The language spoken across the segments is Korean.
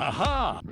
아하!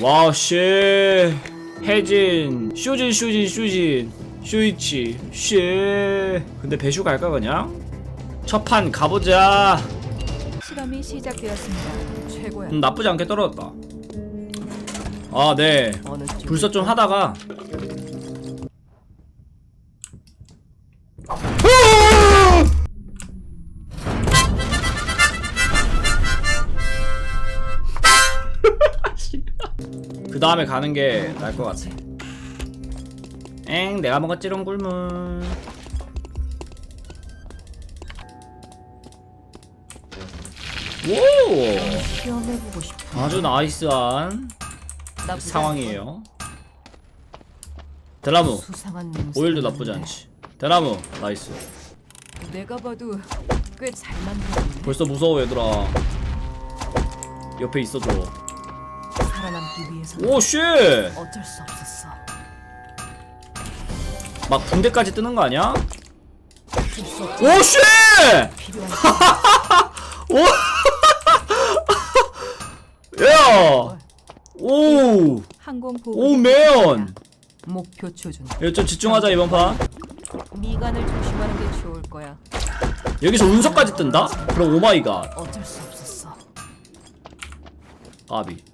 와우 씨 혜진 슈진 슈진 슈진 슈이치 씨 근데 배슈 갈까 그냥? 첫 판 가보자 실험이 시작되었습니다. 최고야. 음, 나쁘지 않게 떨어졌다 아네? 불사 좀 하다가 그 다음에 가는 게 나을 것 같아. 엥, 내가 먹었지롱 굴물. 오, 시험해보고 싶어. 아주 나이스한 나쁘지 상황이에요. 수상한 냄새. 오일도 나쁘지 않지. 드라무, 나이스. 내가 봐도 꽤 잘 만들었네. 벌써 무서워 얘들아. 옆에 있어줘. 살아남기 위해서 오 쉣! 어쩔 수 없었어. 막 붕대까지 뜨는 거 아니야? 오 쉣! 필요한 오! 야! 오! 항공 보호. 오 매연! 목표 조준. 좀 집중하자 이번 판. 미간을 조심하는 게 좋을 거야. 여기서 운석까지 뜬다? 그럼 오마이갓. 어쩔 수 없었어. 까비.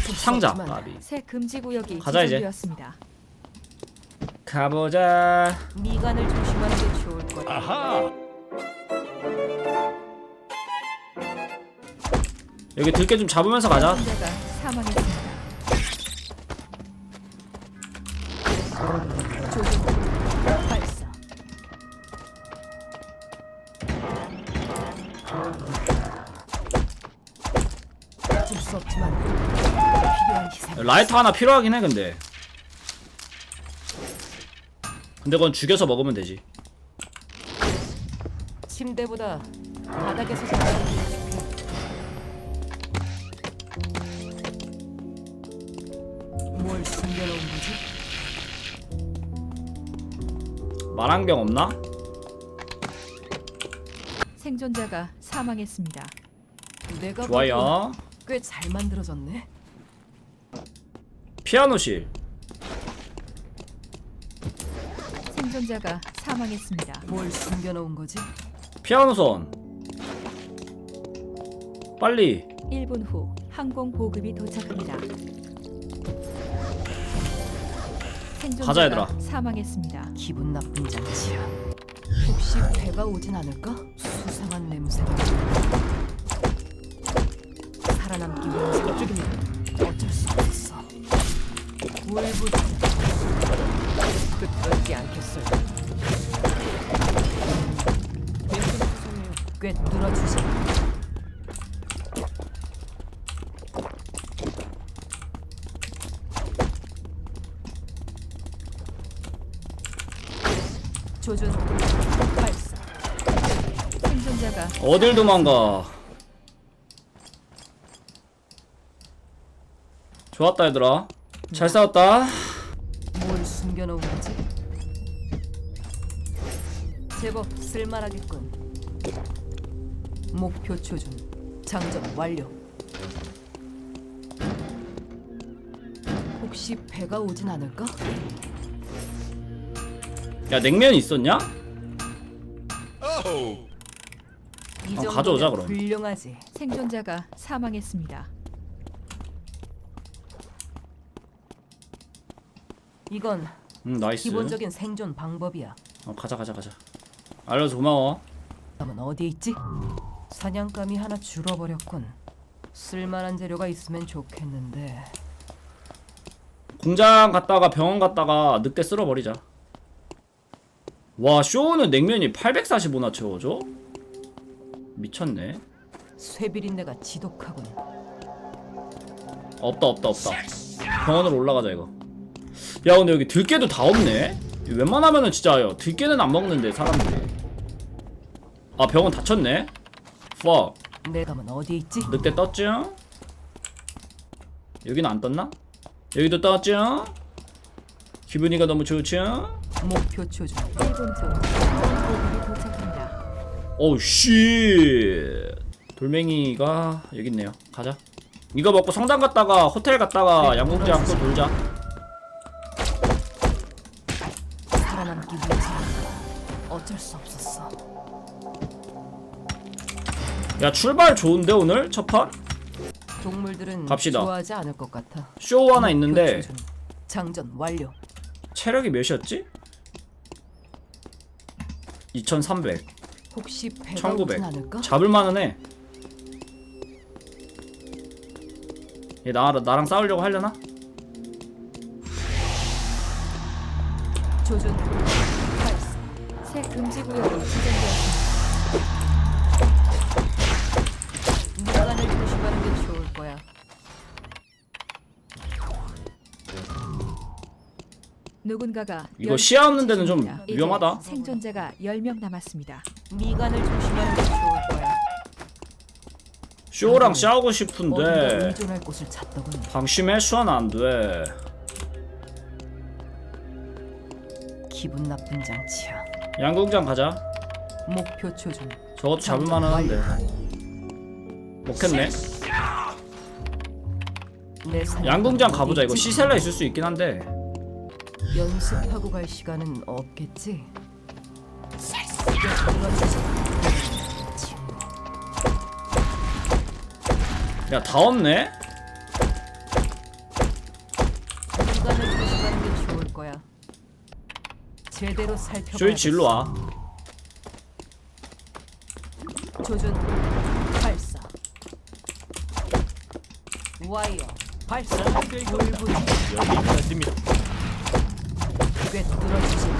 줄수 상자. 까비. 새 금지 구역이 가자, 이제. 지정되었습니다. 가보자. 미간을 조심하는 게 좋을 거야. 아하! 여기 들깨 좀 잡으면서 가자. 사망했습니다. 조준 라이터 하나 필요하긴 해 근데. 근데 그건 죽여서 먹으면 되지. 침대보다 바닥에서 자는 게 좋게. 뭘 숨겨놓은 거지? 말한경 없나? 생존자가 사망했습니다. 내가 좋아요. 꽤 잘 만들어졌네. 피아노실. 생존자가 사망했습니다. 뭘 숨겨놓은 거지? 피아노선. 빨리. 1분 후 항공 보급이 도착합니다. 생존자가 가자, 얘들아. 사망했습니다. 기분 나쁜 장치야. 혹시 배가 오진 않을까? 수상한 냄새가. 살아남기 위해서 어쩔 수 없었어. 끝없지 않겠어요. 꽤 뚫어주지. 조준 발사. 생존자가 어딜 도망가. 좋았다 얘들아. 잘 싸웠다. 뭘 숨겨놓은 거지? 제법 쓸만하겠군. 목표 조준 장전 완료. 혹시 배가 오진 않을까? 야 냉면 있었냐? 이 어, 가져오자, 그럼. 훌륭하지. 생존자가 사망했습니다. 이건 응 나이스. 기본적인 생존 방법이야. 어, 가자 가자 가자. 알려줘 고마워. 남은 어디 있지? 사냥감이 하나 줄어버렸군. 쓸만한 재료가 있으면 좋겠는데. 공장 갔다가 병원 갔다가 늑대 쓸어버리자. 와 쇼우는 냉면이 845나 채워줘? 미쳤네 쇠비린내가 지독하군. 없다 없다 없다 병원으로 올라가자 이거 야 근데 여기 들깨도 다 없네 웬만하면은 진짜 요 들깨는 안 먹는데 사람들이 아 병원 fuck 내 어디 있지? 늑대 떴죠? 여기는 안 떴나? 여기도 떴죠? 기분이가 너무 좋죠? 목표 조준. 1분 후 보급이 도착합니다. 오우 씨 돌멩이가 여기 있네요 가자 이거 먹고 성당 갔다가 호텔 갔다가 양궁지 않고 돌자 야 출발 좋은데 오늘 첫 판? 동물들은 갑시다. 좋아하지 않을 것 같아. 쇼 하나 목표 있는데. 장전 완료. 체력이 몇이었지? 2300 혹시 배가 1900 오진 않을까? 잡을만은 해. 얘 나, 나랑 싸우려고 하려나? 조준. 새 금지 구역이 지정 누군가가 이거 열- 시야 없는 데는 좀 위험하다. 생존자가 10명 남았습니다. 미간을 조심하는 게 좋을 거야. 쇼랑 싸우고 어딘가 싶은데 의존할 곳을 찾더군. 방심해서는 안 돼. 기분 나쁜 장치야. 양궁장 가자. 목표 조준. 저것도 잡을만 하는데. 먹겠네. 내 양궁장 가보자. 이거? 시셀라 있을 수 있긴 한데. 연습하고 갈 시간은 없겠지. 야 다 없네. 시간을 조심하는 게 좋을 거야. 제대로 살펴봐. 쇼이치 일로 와. 조준 발사. 와이어 발사. 여기까지입니다. 꽤 뚫어주지.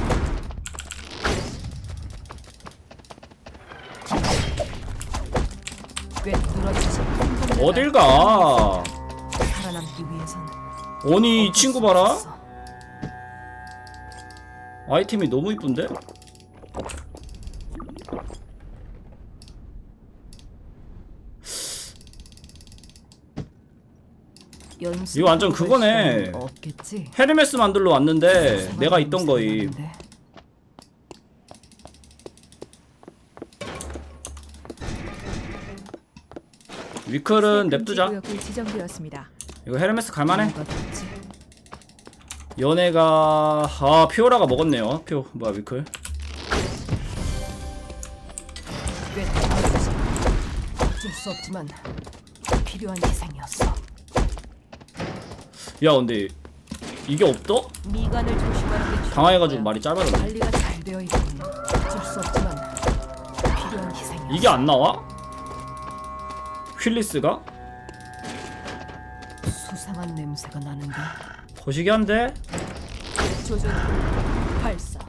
어딜 가? 살아남기 위해선 오니 이 친구 수 봐라. 아이템이 너무 이쁜데? 연습 이거 완전 갈 그거네. 없겠지. 헤르메스 만들러 왔는데 내가 있던 거임. 위클은 냅두자. 구역이 지정되었습니다. 이거 헤르메스 갈만해. 연애가 아 피오라가 먹었네요. 표 뭐야 위클. 꽤. 어쩔 수 없지만 필요한 희생이었어. 야 근데 이게 없더? 미간을 조심하는 게 당황해가지고. 말이 짧아졌네. 관리가 잘 되어 있군. 어쩔 수 없지만 필요한 희생이었어. 이게 안 나와? 휠리스가? 수상한 냄새가 나는데. 거시기 한데? 조준 발사.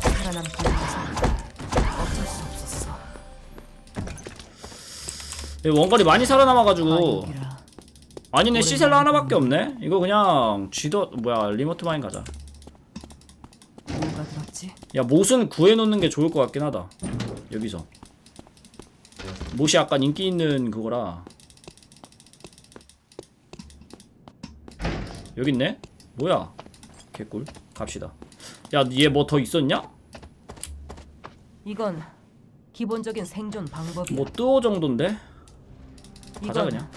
살아남기 위해서 원거리 많이 살아남아가지고 아니네 시셀라 하나밖에 없네? 이거 그냥 쥐더 뭐야 리모트 마인 가자? 야 못은 구해놓는 게 좋을 것 같긴 하다 여기서 못이 약간 인기 있는 그거라 여기 있네? 뭐야 개꿀 갑시다 야 얘 뭐 더 있었냐? 이건 기본적인 생존 방법이야. 뭐 뜨오 정도인데? 가자 그냥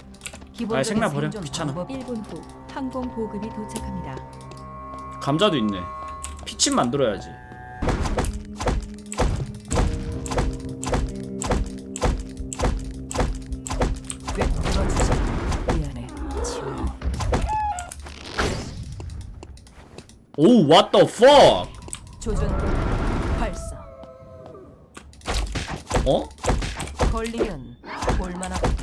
기본적인 생략 버려. 생존 귀찮아. 방법. 1분 후 항공 보급이 도착합니다. 감자도 있네 피침 만들어야지. 미안해. 오 what the fuck 조준 발사. 어? 걸리면 볼만하고.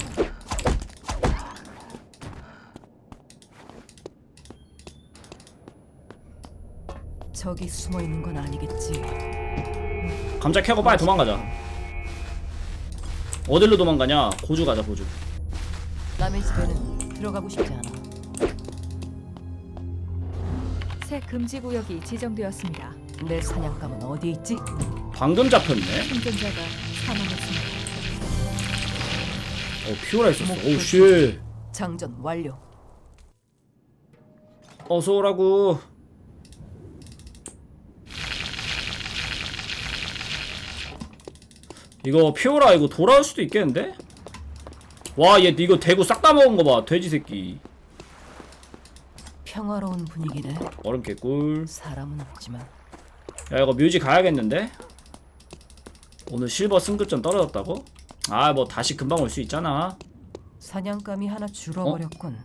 저기 숨어 있는 건 아니겠지. 감자 캐고 빨리 도망가자 어딜로 도망가냐 고주 가자 고주 남의 집에는 들어가고 싶지 않아. 새 금지 구역이 지정되었습니다. 내 사냥감은 어디에 있지? 방금 잡혔네 생존자가 사망했습니다. 어 피오라 있었어 오쉣 장전 완료. 어서 오라고 이거 피오라 이거 돌아올 수도 있겠는데? 와 얘 이거 대구 싹 다 먹은 거 봐 돼지 새끼 평화로운 분위기네. 얼음 개꿀 사람은 없지만 야 이거 뮤지 가야겠는데? 오늘 실버 승급점 떨어졌다고? 아 뭐 다시 금방 올 수 있잖아 사냥감이 하나 줄어버렸군.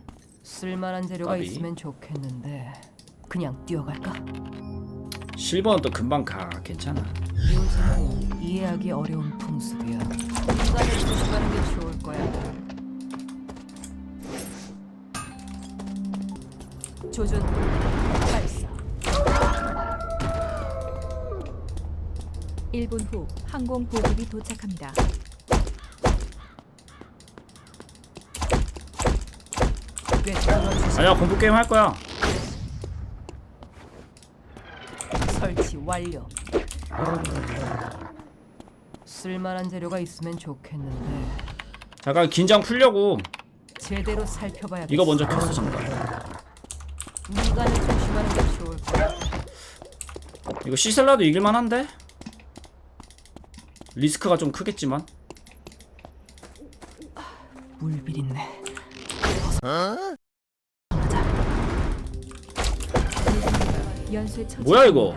쓸만한 재료가 까비. 있으면 좋겠는데 그냥 뛰어갈까? 실버는 또 금방 가 괜찮아 요즘은 이해하기 어려운 풍습이야. 인간을 조심하는 게 좋을 거야. 조준 발사. 1분 후 항공 보급이 도착합니다. 주세요. 아니야 공포 게임 할 거야 설치 완료. 쓸만한 재료가 있으면 좋겠는데 잠깐 긴장 풀려고 제대로 살펴봐야겠어. 이거 먼저 켰어 잠깐 인간을 조심하는 게 좋을 거야. 이거 시셀라도 이길만 한데? 리스크가 좀 크겠지만 물 비린내. 누군가가 연쇄 처치 뭐야, 이거?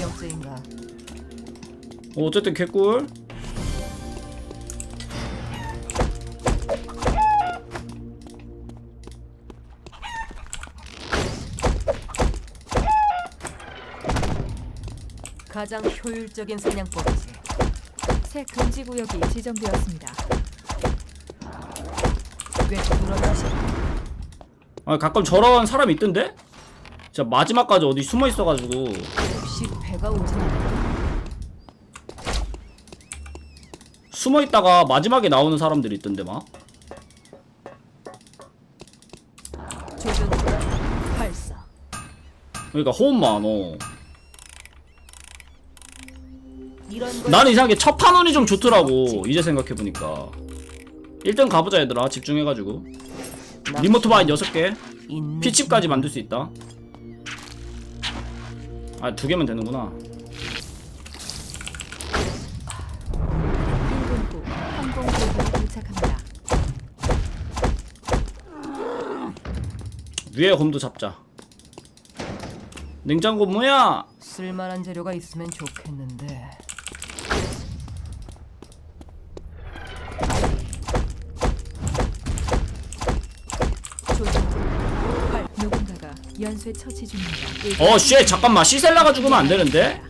명째인가? 어, 어쨌든 개꿀 가장 효율적인 사냥법이지. 새 금지 구역이 지정되었습니다. 꿰뚫어 주세요. 아 가끔 저런 사람 있던데? 진짜 마지막까지 어디 숨어 있어가지고 혹시 배가 오진 않을까? 숨어 있다가 마지막에 나오는 사람들이 있던데 막. 조준 발사. 그러니까 호흡만 어. 이런 걸 나는 이상하게 첫 판원이 좀 좋더라고 이제 생각해 보니까. 1등 가보자 얘들아. 집중해 가지고. 리모트 바인 6개 있는 피칩까지 만들 수 있다 아 두 개면 되는구나. 1분 후 항공 보급이 도착합니다. 위에 곰도 잡자. 냉장고 뭐야? 쓸만한 재료가 있으면 좋겠는데 연쇄 처치 중입니다. 어 쉣 잠깐만 시셀라가 죽으면 안 되는데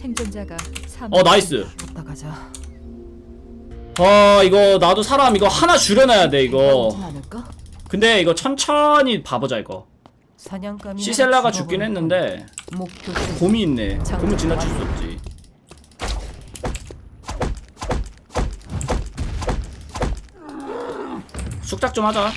생존자가 사망. 어 나이스 가자. 아 이거 나도 사람 이거 하나 줄여놔야 돼 이거 않을까? 근데 이거 천천히 봐보자 이거 사냥감이 시셀라가 죽긴. 했는데 목표 곰이 있네. 곰은 지나칠 수 없지 숙작 좀 하자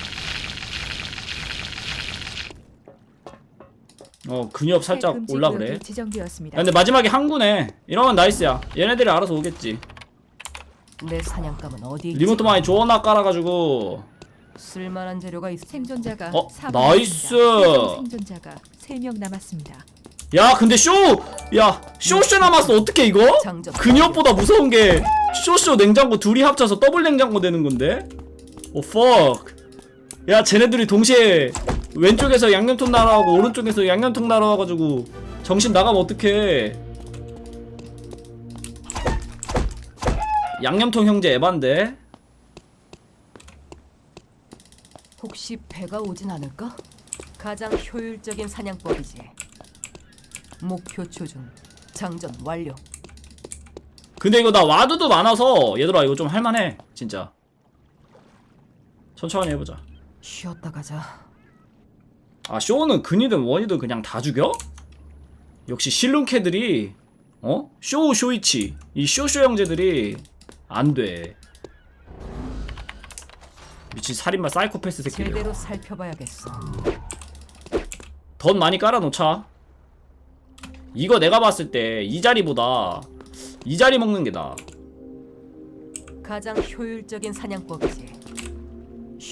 어 근엽 새 살짝 올라 그래 지정되었습니다. 야, 근데 마지막에 항구네 이러면 나이스야 얘네들이 알아서 오겠지 내 사냥감은 어디 있지? 리모트 많이 조어나 깔아가지고 쓸만한 재료가 있. 생존자가 어, 사망했습니다. 나이스! 최종 생존자가 3명 남았습니다. 야 근데 쇼! 야 쇼쇼 남았어 어떻게 이거? 근엽보다 무서운 게 쇼쇼 냉장고 둘이 합쳐서 더블 냉장고 되는 건데? 오 fuck 야 쟤네들이 동시에 왼쪽에서 양념통 날아오고 오른쪽에서 양념통 날아와가지고 정신 나가면 어떡해 양념통 형제 에반데? 혹시 배가 오진 않을까? 가장 효율적인 사냥법이지. 목표 조준. 장전 완료. 근데 이거 나 와드도 많아서 얘들아 이거 좀 할만해 진짜 천천히 해보자 쉬었다 가자. 아 쇼는 근이든 원이든 그냥 다 죽여? 역시 실눈캐들이 어? 쇼 쇼이치 이 쇼쇼 형제들이 안돼 미친 살인마 사이코패스 새끼들 제대로 살펴봐야겠어. 돈 많이 깔아놓자 이거 내가 봤을 때 이 자리보다 이 자리 먹는 게 나아 가장 효율적인 사냥법이지.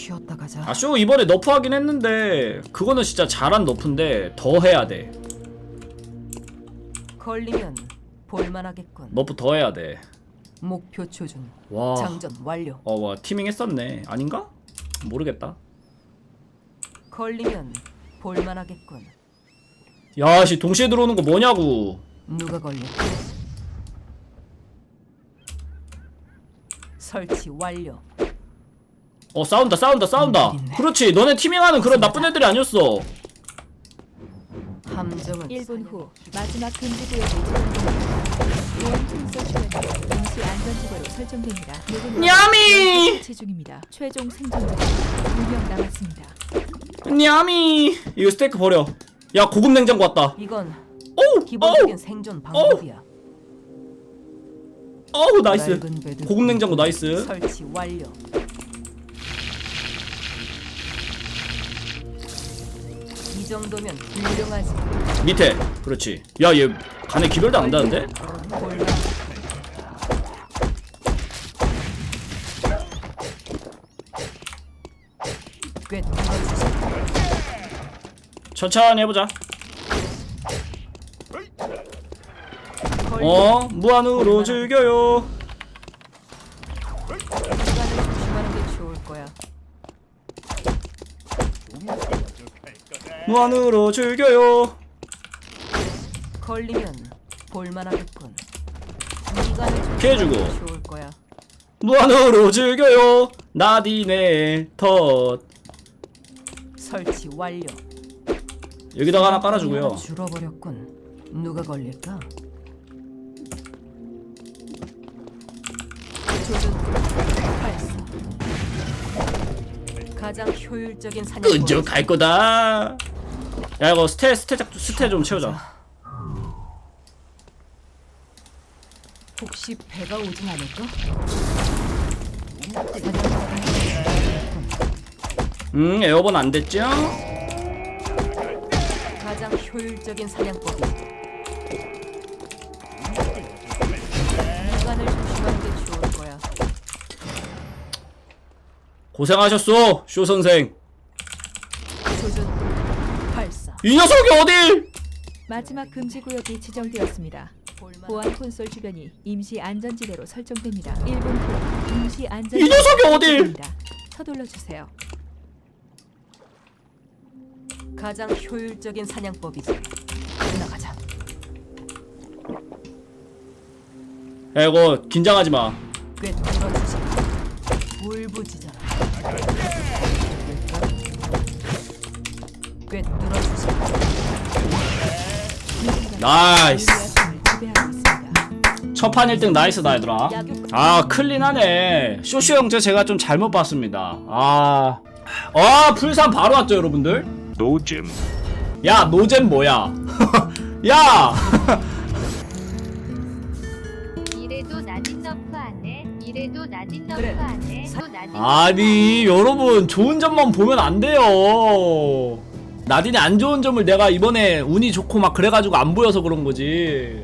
쉬었다 가자. 아 쇼 이번에 너프 하긴 했는데 그거는 진짜 잘한 너프인데 더 해야 돼 걸리면 볼만하겠군. 너프 더 해야 목표 조준. 와. 장전 완료. 어, 와, 티밍 했었네. 아닌가? 모르겠다. 걸리면 볼만하겠군. 야, 씨, 동시에 들어오는 거 뭐냐고. 누가 걸릴까? 설치 완료. 어, 싸운다, 싸운다, 싸운다. 그렇지. 너네 티밍하는 그런 나쁜 애들이 아니었어. 함정은 1분 후 마지막 금지 구역이 지정됩니다. 보안 통솔 주변이 임시 안전지대로 설정됩니다. 모든 냠이! 연쇄 처치 중입니다. 최종 생존자가 2명 남았습니다. 냠이. 이거 스테이크 버려. 야, 고급 냉장고 왔다. 이건 어우, 기본적인 어우, 생존 방법이야. 어우, 나이스. 낡은 베드 고급 냉장고 나이스. 설치 완료. 정도면 훌륭하지. 밑에. 그렇지. 야, 얘 간에 기별도 안. 꽤 들어주지. 천천히 해보자. 어, 무한으로 즐겨요. 시간을 조심하는 게 좋을 거야. 무한으로 즐겨요. 걸리면 볼만하겠군. 피해주고. 게 좋을 거야. 무한으로 즐겨요. 나디네 덧. 설치 완료. 여기다가 하나 깔아주고요. 줄어버렸군. 누가 걸릴까? 조준 발사. 가장 효율적인 사냥. 끈적할 거다. 야 이거 스테 스테 작- 스테 좀 채우자. 혹시 배가 오진 않을까? 음 에어본 안 됐죠? 가장 효율적인 사냥법이. 미간을 조심하는 게 좋을 거야. 고생하셨어 쇼 선생. 조준 발사. 이 녀석이 어딜? 마지막 금지 구역이 지정되었습니다. 보안 콘솔 주변이 임시 안전지대로 설정됩니다. 1분 후 임시 안전 이 녀석이 어딜? 서둘러 주세요. 가장 효율적인 사냥법이지. 나가자. 야 이거 긴장하지 마. 꽤 들어주지. 울부짖어라. 꽤 들어주지. 나이스. 유리아팀을 지배하고 있습니다. 첫판 1등 나이스다 얘들아. 야구 아 클린하네. 쇼쇼 형제 제가 좀 잘못 봤습니다. 아. 아 풀산 바로 왔죠 여러분들? 노잼 야 노잼 뭐야? 야. 이래도 낮은 너프 안 해 이래도 낮은 너프 그래. 안해 사- 또 낮은 아니 여러분 좋은 점만 보면 안 돼요 나딘이 안 좋은 점을 내가 이번에 운이 좋고 막 그래가지고 안 보여서 그런 거지